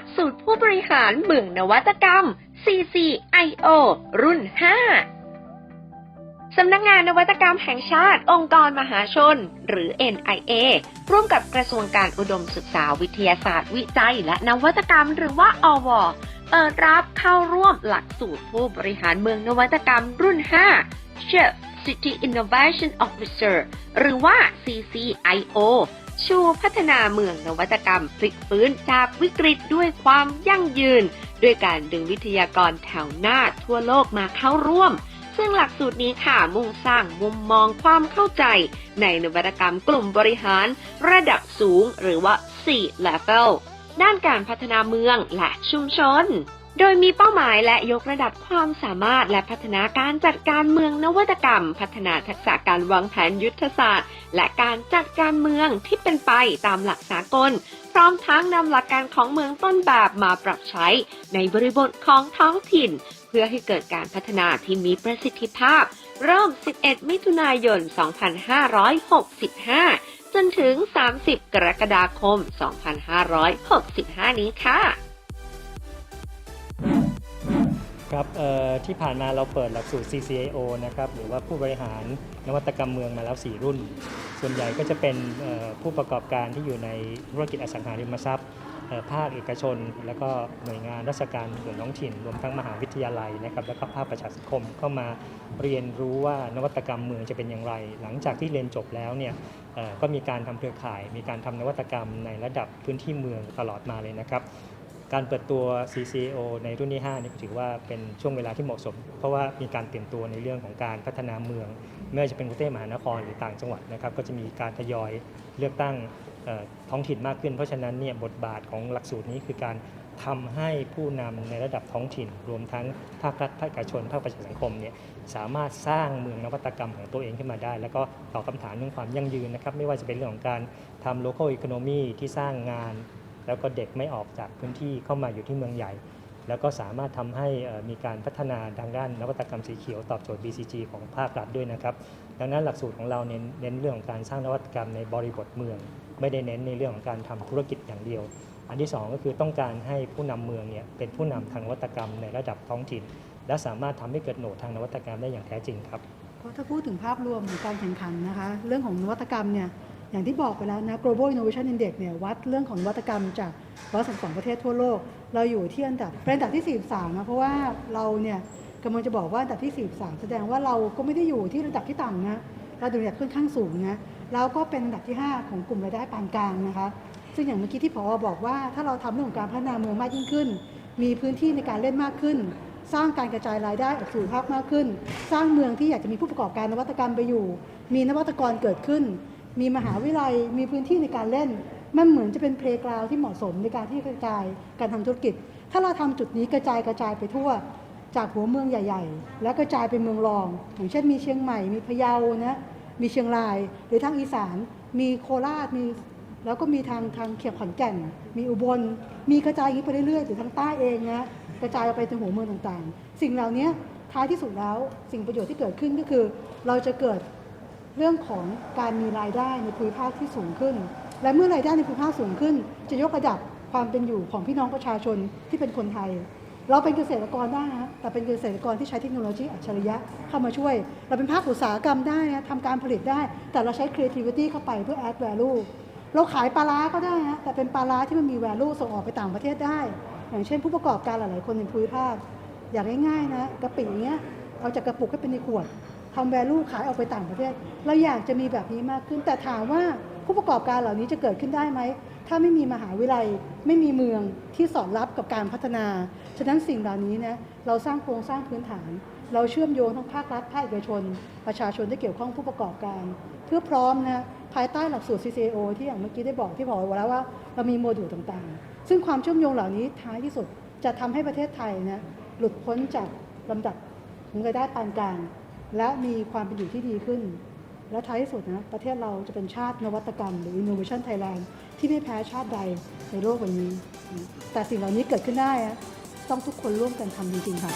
ักสูตรผู้บริหารเมืองนวัตกรรม CCIO รุ่น 5 สำนักงานนวัตกรรมแห่งชาติ องค์กรมหาชน หรือ NIA ร่วมกับกระทรวงการอุดมศึกษาวิทยาศาสตร์วิจัย และนวัตกรรมหรือว่าอวเปิดรับเข้าร่วมหลักสูตรผู้บริหารเมืองนวัตกรรมรุ่น 5 Chef City Innovation Officer หรือว่า CCIO ชูพัฒนาเมืองนวัตกรรมพลิกฟื้นจากวิกฤตด้วยความยั่งยืน ด้วยการดึงวิทยากรแถวหน้าทั่วโลกมาเข้าร่วม ซึ่งหลักสูตรนี้ค่ะมุ่งสร้างมุมมองความเข้าใจ ในนวัตกรรมกลุ่มบริหาร ระดับสูงหรือว่า C level ด้านการพัฒนาเมืองและชุมชน โดยมีเป้าหมายและยกระดับความสามารถและพัฒนาการจัดการเมืองนวัตกรรม พัฒนาทักษะการวางแผนยุทธศาสตร์ และการจัดการเมืองที่เป็นไปตามหลักสากล พร้อมทั้งนำหลักการของเมืองต้นแบบมาปรับใช้ในบริบทของท้องถิ่น เพื่อให้เกิดการพัฒนาที่มีประสิทธิภาพ เริ่ม 11 มิถุนายน 2565 จนถึง 30 กรกฎาคม 2565 นี้ค่ะ ครับที่ผ่านมาเราเปิดหลักสูตร CCIO นะครับหรือว่าผู้บริหารนวัตกรรมเมืองมาแล้ว 4 รุ่น ส่วนใหญ่ก็จะเป็นผู้ประกอบการที่อยู่ในธุรกิจอสังหาริมทรัพย์ภาคเอกชน แล้วก็หน่วยงานราชการส่วนท้องถิ่น รวมทั้งมหาวิทยาลัยนะครับแล้วก็ภาคประชาสังคมเข้ามาเรียนรู้ว่านวัตกรรมเมืองจะเป็นอย่างไร หลังจากที่เรียนจบแล้วเนี่ยก็มีการทำเครือข่าย มีการทำนวัตกรรมในระดับพื้นที่เมืองตลอดมาเลยนะครับ การเปิดตัว CCO ในรุ่นที่5นี่ก็ถือว่าเป็นช่วงเวลาที่เหมาะสม เพราะว่ามีการเตรียมตัวในเรื่องของการพัฒนาเมือง ไม่ว่าจะเป็นกรุงเทพมหานครหรือต่างจังหวัดนะครับก็จะมีการทยอยเลือกตั้งท้องถิ่นมากขึ้น เพราะฉะนั้นเนี่ยบทบาทของหลักสูตรนี้คือการทำให้ผู้นำในระดับท้องถิ่น รวมทั้งภาครัฐภาคเอกชนภาคประชาสังคมเนี่ยสามารถสร้างเมืองนวัตกรรมของตัวเองขึ้นมาได้ แล้วก็ตอบคำถามเรื่องความยั่งยืนนะครับไม่ว่าจะเป็นเรื่องของการทำ local economy ที่สร้างงาน แล้วก็เด็กไม่ออกจากพื้นที่เข้ามาอยู่ที่เมืองใหญ่ แล้วก็สามารถทำให้มีการพัฒนาทางด้านนวัตกรรมสีเขียวตอบโจทย์ BCG ของภาครัฐด้วยนะครับ ดังนั้นหลักสูตรของเราเน้นเน้นเรื่องของการสร้างนวัตกรรมในบริบทเมือง ไม่ได้เน้นในเรื่องของการทำธุรกิจอย่างเดียว อันที่สองก็คือต้องการให้ผู้นำเมืองเนี่ยเป็นผู้นำทางนวัตกรรมในระดับท้องถิ่น และสามารถทำให้เกิดโหนดทางนวัตกรรมได้อย่างแท้จริงครับเพราะถ้าพูดถึงภาพรวมของการแข่งขันนะคะ เรื่องของนวัตกรรมเนี่ย อย่างที่บอกไปแล้วนะ global innovation index เนี่ยวัดเรื่องของนวัตกรรมจาก132ประเทศทั่วโลก เราอยู่ที่อันดับเป็นอันดับที่ 43 นะ เพราะว่าเราเนี่ยกำลังจะบอกว่าอันดับที่ 43 แสดงว่าเราก็ไม่ได้อยู่ที่ระดับที่ต่ำนะเราอยู่ระดับค่อนข้างสูงนะเราก็เป็นอันดับที่ 5 ของกลุ่มรายได้ปานกลางนะคะ ซึ่งอย่างเมื่อกี้ที่พอบอกว่าถ้าเราทำเรื่องของการพัฒนาเมืองมากยิ่งขึ้น มีพื้นที่ในการเล่นมากขึ้น สร้างการกระจายรายได้ออกสู่ภาคมากขึ้น สร้างเมืองที่อยากจะมีผู้ประกอบการนวัตกรรมไปอยู่ มีนวัตกรเกิดขึ้น มีมหาวิทยาลัยมีพื้นที่ในการเล่น มันเหมือนจะเป็นเพลงกราวที่เหมาะสมในการที่กระจายการทำธุรกิจ ถ้าเราทำจุดนี้กระจายกระจายไปทั่ว จากหัวเมืองใหญ่ ๆ แล้วกระจายไปเมืองรอง อย่างเช่นมีเชียงใหม่มีพะเยานะมีเชียงรายหรือทางอีสาน มีโคราชมีแล้วก็มีทางทางเขียบขอนแก่น มีอุบล มีกระจายอย่างนี้ไปเรื่อยๆถึงทางใต้เองนะกระจายไปถึงหัวเมืองต่างๆ สิ่งเหล่านี้ท้ายที่สุดแล้วสิ่งประโยชน์ที่เกิดขึ้นก็คือ เราจะเกิด เรื่องของการมีรายได้ในภูมิภาคที่สูงขึ้น และเมื่อรายได้ในภูมิภาคสูงขึ้น จะยกระดับความเป็นอยู่ของพี่น้องประชาชนที่เป็นคนไทย เราเป็นเกษตรกรได้นะแต่เป็นเกษตรกรที่ใช้เทคโนโลยีอัจฉริยะเข้ามาช่วย เราเป็นภาคอุตสาหกรรมได้นะทำการผลิตได้ แต่เราใช้ creativity เข้าไปเพื่อ add value เราขายปลาร้าก็ได้นะแต่เป็นปลาร้าที่มันมี value ส่งออกไปต่างประเทศได้ อย่างเช่น ผู้ประกอบการหลาย ๆ คนในภูมิภาคอย่างง่าย ๆ นะกะปิอย่างเงี้ยเอาจากกระปุกให้เป็นในขวด ทำ value ขายออกไปต่างประเทศ เราอยากจะมีแบบนี้มากขึ้น แต่ถามว่าผู้ประกอบการเหล่านี้จะเกิดขึ้นได้ไหม ถ้าไม่มีมหาวิทยาลัย ไม่มีเมืองที่สอดรับกับการพัฒนา ฉะนั้นสิ่งเหล่านี้นะเราสร้างโครงสร้างพื้นฐาน เราเชื่อมโยงทั้งภาครัฐภาคเอกชน ประชาชนที่เกี่ยวข้องผู้ประกอบการ เพื่อพร้อมนะภายใต้หลักสูตร CCO ที่อย่างเมื่อกี้ได้บอกที่บอกไว้แล้วว่าเรามีโมดูลต่างๆ ซึ่งความเชื่อมโยงเหล่านี้ท้ายที่สุดจะทำให้ประเทศไทยนะหลุดพ้นจากลำดับของรายได้ปานกลาง และมีความเป็นอยู่ที่ดีขึ้น และท้ายที่สุดนะประเทศเราจะเป็นชาตินวัตกรรม หรือ Innovation Thailand ที่ไม่แพ้ชาติใดในโลกวันนี้ แต่สิ่งเหล่านี้เกิดขึ้นได้ ต้องทุกคนร่วมกันทำจริงๆค่ะ